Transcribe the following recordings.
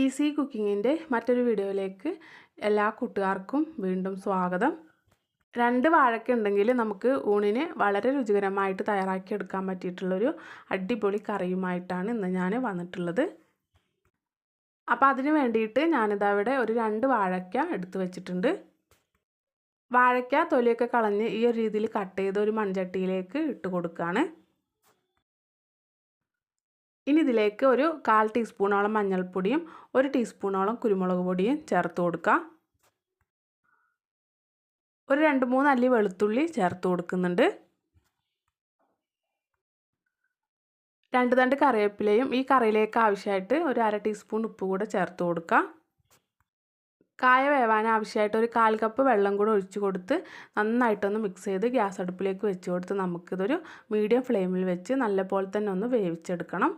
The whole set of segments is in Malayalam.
ഈസി കുക്കിങ്ങിന്റെ മറ്റൊരു വീഡിയോയിലേക്ക് എല്ലാ കൂട്ടുകാർക്കും വീണ്ടും സ്വാഗതം. രണ്ട് വാഴക്ക ഉണ്ടെങ്കിൽ നമുക്ക് ഊണിന് വളരെ രുചികരമായിട്ട് തയ്യാറാക്കിയെടുക്കാൻ പറ്റിയിട്ടുള്ളൊരു അടിപൊളി കറിയുമായിട്ടാണ് ഇന്ന് ഞാൻ വന്നിട്ടുള്ളത്. അപ്പോൾ അതിന് വേണ്ടിയിട്ട് ഞാനിതവിടെ ഒരു രണ്ട് വാഴയ്ക്ക എടുത്തു വച്ചിട്ടുണ്ട്. വാഴയ്ക്ക തൊലിയൊക്കെ കളഞ്ഞ് ഈ ഒരു രീതിയിൽ കട്ട് ചെയ്ത് ഒരു മൺചട്ടിയിലേക്ക് ഇട്ട് കൊടുക്കുകയാണ്. ഇനി ഇതിലേക്ക് ഒരു കാൽ ടീസ്പൂണോളം മഞ്ഞൾപ്പൊടിയും ഒരു ടീസ്പൂണോളം കുരുമുളക് പൊടിയും ചേർത്ത് കൊടുക്കുക ഒരു രണ്ട് മൂന്ന് അല്ലി വെളുത്തുള്ളി ചേർത്ത് കൊടുക്കുന്നുണ്ട്. രണ്ട് തണ്ട് കറിവേപ്പിലയും ഈ കറിയിലേക്ക് ആവശ്യമായിട്ട് ഒരു അര ടീസ്പൂൺ ഉപ്പ് കൂടെ ചേർത്ത് കൊടുക്കുക കായ വേവാൻ ആവശ്യമായിട്ട് ഒരു കാൽ കപ്പ് വെള്ളം കൂടെ ഒഴിച്ചു കൊടുത്ത് നന്നായിട്ടൊന്ന് മിക്സ് ചെയ്ത് ഗ്യാസ് അടുപ്പിലേക്ക് വെച്ച് കൊടുത്ത് നമുക്കിതൊരു മീഡിയം ഫ്ലെയിമിൽ വെച്ച് നല്ലപോലെ തന്നെ ഒന്ന് വേവിച്ചെടുക്കണം.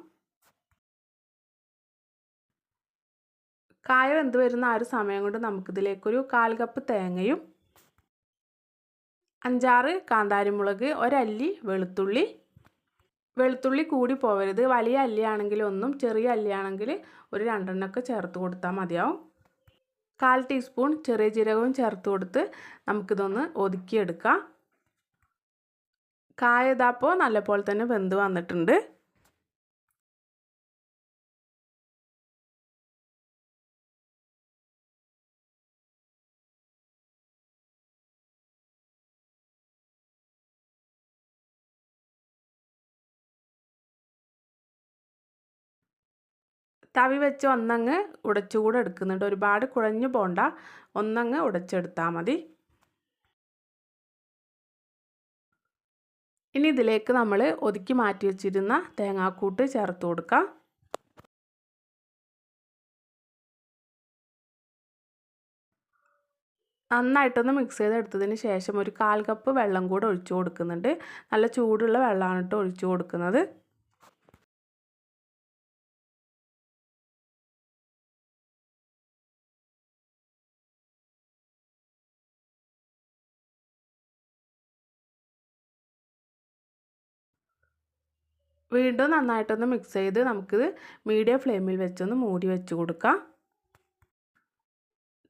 കായ വെന്ത് വരുന്ന ആ ഒരു സമയം കൊണ്ട് നമുക്കിതിലേക്കൊരു കാൽ കപ്പ് തേങ്ങയും അഞ്ചാറ് കാന്താരിമുളക് ഒരല്ലി വെളുത്തുള്ളി. വെളുത്തുള്ളി കൂടി പോവരുത്. വലിയ അല്ലിയാണെങ്കിൽ ഒന്നും ചെറിയ അല്ലിയാണെങ്കിൽ ഒരു രണ്ടെണ്ണമൊക്കെ ചേർത്ത് കൊടുത്താൽ മതിയാവും. കാൽ ടീസ്പൂൺ ചെറിയ ജീരകവും ചേർത്ത് കൊടുത്ത് നമുക്കിതൊന്ന് ഒതുക്കിയെടുക്കാം. കായ ഇതാപ്പോൾ നല്ലപോലെ തന്നെ വെന്ത് വന്നിട്ടുണ്ട്. തവി വെച്ച് ഒന്നങ്ങ് ഉടച്ചുകൂടെ എടുക്കുന്നുണ്ട്. ഒരുപാട് കുഴഞ്ഞു പോണ്ട. ഒന്നങ്ങ് ഉടച്ചെടുത്താൽ മതി. ഇനി ഇതിലേക്ക് നമ്മൾ ഒതുക്കി മാറ്റി വെച്ചിരുന്ന തേങ്ങാക്കൂട്ട് ചേർത്ത് കൊടുക്കാം. നന്നായിട്ടൊന്ന് മിക്സ് ചെയ്തെടുത്തതിന് ശേഷം ഒരു കാൽ കപ്പ് വെള്ളം കൂടെ ഒഴിച്ചു കൊടുക്കുന്നുണ്ട്. നല്ല ചൂടുള്ള വെള്ളമാണ് കേട്ടോ ഒഴിച്ചു കൊടുക്കുന്നത്. വീണ്ടും നന്നായിട്ടൊന്ന് മിക്സ് ചെയ്ത് നമുക്കിത് മീഡിയം ഫ്ലെയിമിൽ വെച്ചൊന്ന് മൂടി വെച്ച് കൊടുക്കാം.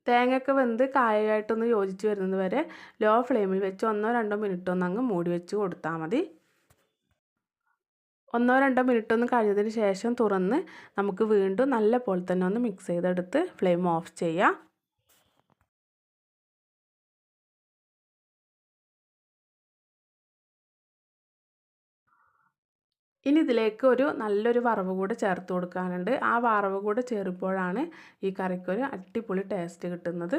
തേങ്ങയൊക്കെ വെന്ത് കായയായിട്ടൊന്ന് യോജിച്ച് വരുന്നത് വരെ ലോ ഫ്ലെയിമിൽ വെച്ച് ഒന്നോ രണ്ടോ മിനിറ്റ് ഒന്ന് അങ്ങ് മൂടി വെച്ച് കൊടുത്താൽ മതി. ഒന്നോ രണ്ടോ മിനിറ്റ് ഒന്ന് കഴിഞ്ഞതിന് ശേഷം തുറന്ന് നമുക്ക് വീണ്ടും നല്ല പോലെ തന്നെ ഒന്ന് മിക്സ് ചെയ്തെടുത്ത് ഫ്ലെയിം ഓഫ് ചെയ്യാം. ഇനി ഇതിലേക്ക് ഒരു നല്ലൊരു വറവ് കൂടെ ചേർത്ത് കൊടുക്കാനുണ്ട്. ആ വറവ് കൂടെ ചേരുമ്പോഴാണ് ഈ കറിക്കൊരു അടിപൊളി ടേസ്റ്റ് കിട്ടുന്നത്.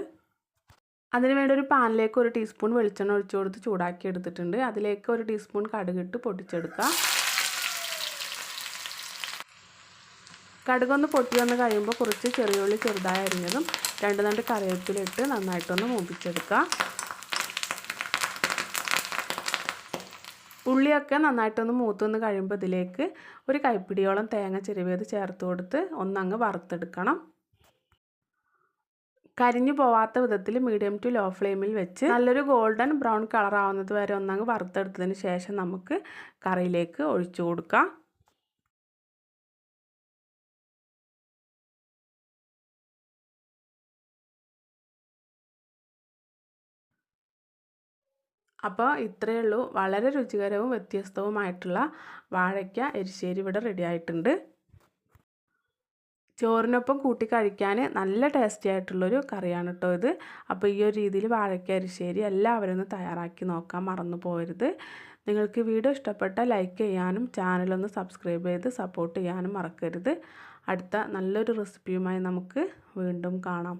അതിന് വേണ്ടി ഒരു പാനിലേക്ക് ഒരു ടീസ്പൂൺ വെളിച്ചെണ്ണ ഒഴിച്ചു കൊടുത്ത് ചൂടാക്കി എടുത്തിട്ടുണ്ട്. അതിലേക്ക് ഒരു ടീസ്പൂൺ കടുകിട്ട് പൊട്ടിച്ചെടുക്കുക കടുകൊന്ന് പൊട്ടി വന്ന് കഴിയുമ്പോൾ കുറച്ച് ചെറിയുള്ളി ചെറുതായി അരിഞ്ഞതും രണ്ട് രണ്ട് കറിവേപ്പിലിട്ട് നന്നായിട്ടൊന്ന് മൂപ്പിച്ചെടുക്കുക ഉള്ളിയൊക്കെ നന്നായിട്ടൊന്ന് മൂത്തൊന്ന് കഴിയുമ്പോൾ ഇതിലേക്ക് ഒരു കൈപ്പിടിയോളം തേങ്ങ ചെരുവിയത് ചേർത്ത് കൊടുത്ത് ഒന്നങ്ങ് വറുത്തെടുക്കണം. കരിഞ്ഞു പോവാത്ത വിധത്തിൽ മീഡിയം ടു ലോ ഫ്ലെയിമിൽ വെച്ച് നല്ലൊരു ഗോൾഡൻ ബ്രൗൺ കളർ ആവുന്നത് വരെ ഒന്നങ്ങ് വറുത്തെടുത്തതിന് ശേഷം നമുക്ക് കറിയിലേക്ക് ഒഴിച്ചു കൊടുക്കാം. അപ്പോൾ ഇത്രയേ ഉള്ളൂ. വളരെ രുചികരവും വ്യത്യസ്തവുമായിട്ടുള്ള വാഴയ്ക്ക എരിശ്ശേരി ഇവിടെ റെഡി ആയിട്ടുണ്ട്. ചോറിനൊപ്പം കൂട്ടി കഴിക്കാൻ നല്ല ടേസ്റ്റി ആയിട്ടുള്ളൊരു കറിയാണ് കേട്ടോ ഇത്. അപ്പോൾ ഈ ഒരു രീതിയിൽ വാഴയ്ക്ക എരിശ്ശേരി എല്ലാവരും ഒന്ന് തയ്യാറാക്കി നോക്കാൻ മറന്നു പോകരുത് നിങ്ങൾക്ക് വീഡിയോ ഇഷ്ടപ്പെട്ടാൽ ലൈക്ക് ചെയ്യാനും ചാനലൊന്ന് സബ്സ്ക്രൈബ് ചെയ്ത് സപ്പോർട്ട് ചെയ്യാനും മറക്കരുത്. അടുത്ത നല്ലൊരു റെസിപ്പിയുമായി നമുക്ക് വീണ്ടും കാണാം.